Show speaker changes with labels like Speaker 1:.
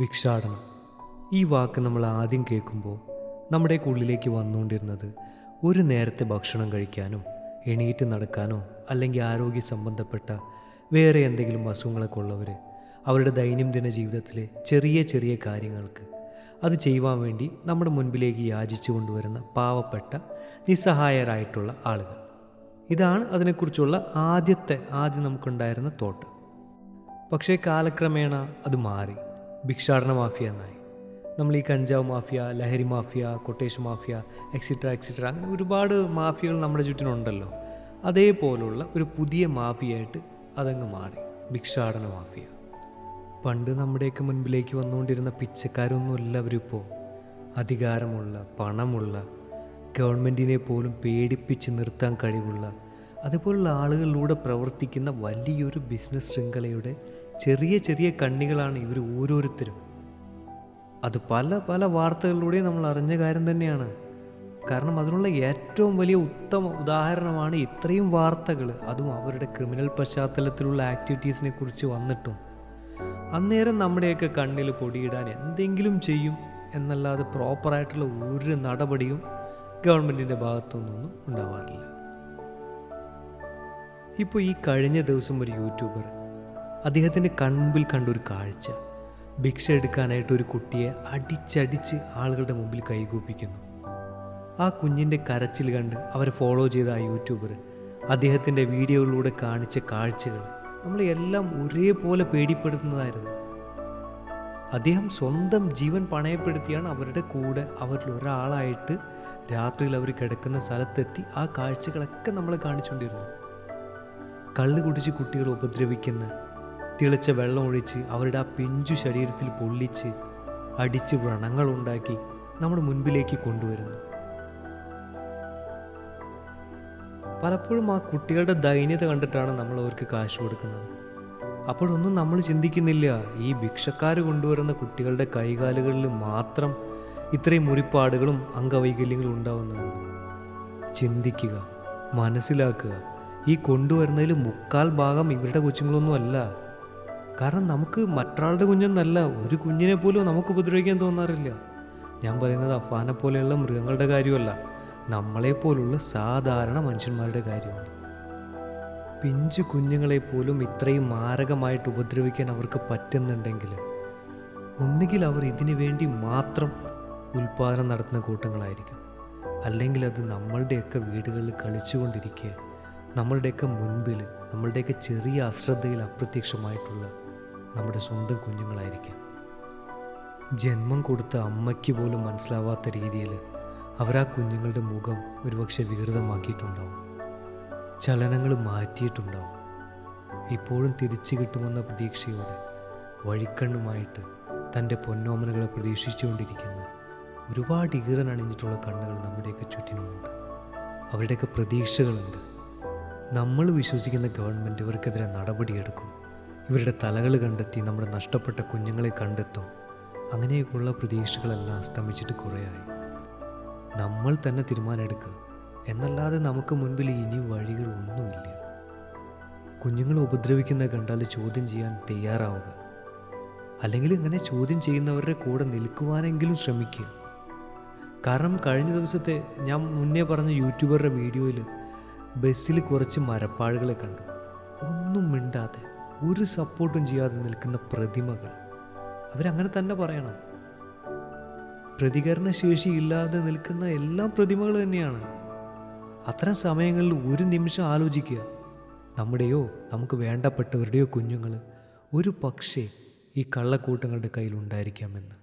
Speaker 1: ഭിക്ഷാടനം. ഈ വാക്ക് നമ്മൾ ആദ്യം കേൾക്കുമ്പോൾ നമ്മുടെ ഉള്ളിലേക്ക് വന്നുകൊണ്ടിരുന്നത് ഒരു നേരത്തെ ഭക്ഷണം കഴിക്കാനോ എണീറ്റ് നടക്കാനോ അല്ലെങ്കിൽ ആരോഗ്യ സംബന്ധപ്പെട്ട വേറെ എന്തെങ്കിലും അസുഖങ്ങളൊക്കെ ഉള്ളവർ അവരുടെ ദൈനംദിന ജീവിതത്തിലെ ചെറിയ ചെറിയ കാര്യങ്ങൾക്ക് അത് ചെയ്യുവാൻ വേണ്ടി നമ്മുടെ മുൻപിലേക്ക് യാചിച്ചു കൊണ്ടുവരുന്ന പാവപ്പെട്ട നിസ്സഹായരായിട്ടുള്ള ആളുകൾ. ഇതാണ് അതിനെക്കുറിച്ചുള്ള ആദ്യത്തെ ആദ്യം നമുക്കുണ്ടായിരുന്ന തോട്ട്. പക്ഷേ കാലക്രമേണ അത് മാറി. ഭിക്ഷാടന മാഫിയ എന്നായി. നമ്മൾ ഈ കഞ്ചാവ് മാഫിയ ലഹരി mafia quotation mafia extra extra അങ്ങനെ ഒരുപാട് മാഫിയകൾ നമ്മുടെ ചുറ്റിനുണ്ടല്ലോ. അതേപോലുള്ള ഒരു പുതിയ മാഫിയായിട്ട് അതങ്ങ് മാറി. ഭിക്ഷാടന മാഫിയ. പണ്ട് നമ്മുടെയൊക്കെ മുൻപിലേക്ക് വന്നുകൊണ്ടിരുന്ന പിച്ചക്കാരൊന്നുമല്ല അവരിപ്പോൾ അധികാരമുള്ള പണമുള്ള ഗവൺമെന്റിനെ പോലും പേടിപ്പിച്ച് നിർത്താൻ കഴിവുള്ള അതുപോലുള്ള ആളുകളിലൂടെ പ്രവർത്തിക്കുന്ന വലിയൊരു ബിസിനസ് ശൃംഖലയുടെ ചെറിയ ചെറിയ കണ്ണികളാണ് ഇവർ ഓരോരുത്തരും. അത് പല പല വാർത്തകളിലൂടെ നമ്മൾ അറിഞ്ഞ കാര്യം തന്നെയാണ്. കാരണം അതിനുള്ള ഏറ്റവും വലിയ ഉത്തമ ഉദാഹരണമാണ് ഇത്രയും വാർത്തകൾ. അതും അവരുടെ ക്രിമിനൽ പശ്ചാത്തലത്തിലുള്ള ആക്ടിവിറ്റീസിനെ കുറിച്ച് വന്നിട്ടും. അന്നേരം നമ്മുടെയൊക്കെ കണ്ണിൽ പൊടിയിടാൻ എന്തെങ്കിലും ചെയ്യും എന്നല്ലാതെ പ്രോപ്പറായിട്ടുള്ള ഒരു നടപടിയും ഗവൺമെന്റിന്റെ ഭാഗത്തുനിന്നൊന്നും ഉണ്ടാവാറില്ല. ഇപ്പോൾ ഈ കഴിഞ്ഞ ദിവസം ഒരു യൂട്യൂബർ അദ്ദേഹത്തിന്റെ കൺമുമ്പിൽ കണ്ട ഒരു കാഴ്ച. ഭിക്ഷ എടുക്കാനായിട്ട് ഒരു കുട്ടിയെ അടിച്ചടിച്ച് ആളുകളുടെ മുമ്പിൽ കൈകൂപ്പിക്കുന്നു. ആ കുഞ്ഞിന്റെ കരച്ചിൽ കണ്ട് അവരെ ഫോളോ ചെയ്ത ആ യൂട്യൂബർ അദ്ദേഹത്തിന്റെ വീഡിയോകളിലൂടെ കാണിച്ച കാഴ്ചകൾ നമ്മളെല്ലാം ഒരേപോലെ പേടിപ്പെടുത്തുന്നതായിരുന്നു. അദ്ദേഹം സ്വന്തം ജീവൻ പണയപ്പെടുത്തിയാണ് അവരുടെ കൂടെ അവരിൽ ഒരാളായിട്ട് രാത്രിയിൽ അവർ കിടക്കുന്ന സ്ഥലത്തെത്തി ആ കാഴ്ചകളൊക്കെ നമ്മൾ കാണിച്ചുകൊണ്ടിരുന്നു. കള്ളു കുടിച്ച് കുട്ടികളെ ഉപദ്രവിക്കുന്ന തിളച്ച വെള്ളം ഒഴിച്ച് അവരുടെ ആ പിഞ്ചു ശരീരത്തിൽ പൊള്ളിച്ച് അടിച്ച് വ്രണങ്ങളുണ്ടാക്കി നമ്മുടെ മുൻപിലേക്ക് കൊണ്ടുവരുന്നു. പലപ്പോഴും ആ കുട്ടികളുടെ ദൈന്യത കണ്ടിട്ടാണ് നമ്മൾ അവർക്ക് കാശ് കൊടുക്കുന്നത്. അപ്പോഴൊന്നും നമ്മൾ ചിന്തിക്കുന്നില്ല ഈ ഭിക്ഷക്കാർ കൊണ്ടുവരുന്ന കുട്ടികളുടെ കൈകാലുകളിൽ മാത്രം ഇത്രയും മുറിപ്പാടുകളും അംഗവൈകല്യങ്ങളും ഉണ്ടാവുന്നതെന്ന്. ചിന്തിക്കുക മനസ്സിലാക്കുക ഈ കൊണ്ടുവരുന്നതിൽ മുക്കാൽ ഭാഗം ഇവരുടെ കൊച്ചുങ്ങളൊന്നും അല്ല കാരണം നമുക്ക് മറ്റൊരാളുടെ കുഞ്ഞെന്നല്ല ഒരു കുഞ്ഞിനെ പോലും നമുക്ക് ഉപദ്രവിക്കാൻ തോന്നാറില്ല. ഞാൻ പറയുന്നത് അഫാനെ പോലെയുള്ള മൃഗങ്ങളുടെ കാര്യമല്ല നമ്മളെപ്പോലുള്ള സാധാരണ മനുഷ്യന്മാരുടെ കാര്യമാണ്. പിഞ്ചു കുഞ്ഞുങ്ങളെ പോലും ഇത്രയും മാരകമായിട്ട് ഉപദ്രവിക്കാൻ അവർക്ക് പറ്റുന്നുണ്ടെങ്കിൽ ഒന്നുകിൽ അവർ ഇതിനു വേണ്ടി മാത്രം ഉൽപ്പാദനം നടത്തുന്ന കൂട്ടങ്ങളായിരിക്കും. അല്ലെങ്കിൽ അത് നമ്മളുടെയൊക്കെ വീടുകളിൽ കളിച്ചുകൊണ്ടിരിക്കുക നമ്മളുടെയൊക്കെ മുൻപിൽ നമ്മളുടെയൊക്കെ ചെറിയ അശ്രദ്ധയിൽ അപ്രത്യക്ഷമായിട്ടുള്ള നമ്മുടെ സ്വന്തം കുഞ്ഞുങ്ങളായിരിക്കാം. ജന്മം കൊടുത്ത അമ്മയ്ക്ക് പോലും മനസ്സിലാവാത്ത രീതിയിൽ അവരാ കുഞ്ഞുങ്ങളുടെ മുഖം ഒരുപക്ഷെ വികൃതമാക്കിയിട്ടുണ്ടാവും. ചലനങ്ങൾ മാറ്റിയിട്ടുണ്ടാവും. ഇപ്പോഴും തിരിച്ചു കിട്ടുമെന്ന പ്രതീക്ഷയോടെ വഴിക്കണ്ണുമായിട്ട് തന്റെ പൊന്നോമനകളെ പ്രതീക്ഷിച്ചുകൊണ്ടിരിക്കുന്ന ഒരുപാട് ഈറനണിഞ്ഞിട്ടുള്ള കണ്ണുകൾ നമ്മുടെയൊക്കെ ചുറ്റിനുമുണ്ട്. അവരുടെയൊക്കെ പ്രതീക്ഷകളുണ്ട്. നമ്മൾ വിശ്വസിക്കുന്ന ഗവൺമെന്റ് ഇവർക്കെതിരെ നടപടിയെടുക്കും. ഇവരുടെ തലകൾ കണ്ടെത്തി നമ്മുടെ നഷ്ടപ്പെട്ട കുഞ്ഞുങ്ങളെ കണ്ടെത്തും. അങ്ങനെയൊക്കെയുള്ള പ്രതീക്ഷകളെല്ലാം അസ്തമിച്ചിട്ട് കുറേയായി. നമ്മൾ തന്നെ തീരുമാനമെടുക്കുക. എന്നല്ലാതെ നമുക്ക് മുൻപിൽ ഇനി വഴികളൊന്നുമില്ല. കുഞ്ഞുങ്ങളെ ഉപദ്രവിക്കുന്നത് കണ്ടാൽ ചോദ്യം ചെയ്യാൻ തയ്യാറാവുക. അല്ലെങ്കിൽ ഇങ്ങനെ ചോദ്യം ചെയ്യുന്നവരുടെ കൂടെ നിൽക്കുവാനെങ്കിലും ശ്രമിക്കുക. കാരണം കഴിഞ്ഞ ദിവസത്തെ ഞാൻ മുന്നേ പറഞ്ഞ യൂട്യൂബറുടെ വീഡിയോയിൽ ബസ്സിൽ കുറച്ച് മരപ്പാഴുകളെ കണ്ടു. ഒന്നും മിണ്ടാതെ. ഒരു സപ്പോർട്ടും ചെയ്യാതെ നിൽക്കുന്ന പ്രതിമകൾ. അവരങ്ങനെ തന്നെ പറയണം. പ്രതികരണശേഷി ഇല്ലാതെ നിൽക്കുന്ന എല്ലാ പ്രതിമകൾ തന്നെയാണ്. അത്തരം സമയങ്ങളിൽ ഒരു നിമിഷം ആലോചിക്കുക. നമ്മുടെയോ നമുക്ക് വേണ്ടപ്പെട്ടവരുടെയോ കുഞ്ഞുങ്ങൾ ഒരു പക്ഷേ ഈ കള്ളക്കൂട്ടങ്ങളുടെ കയ്യിൽ ഉണ്ടായിരിക്കാമെന്ന്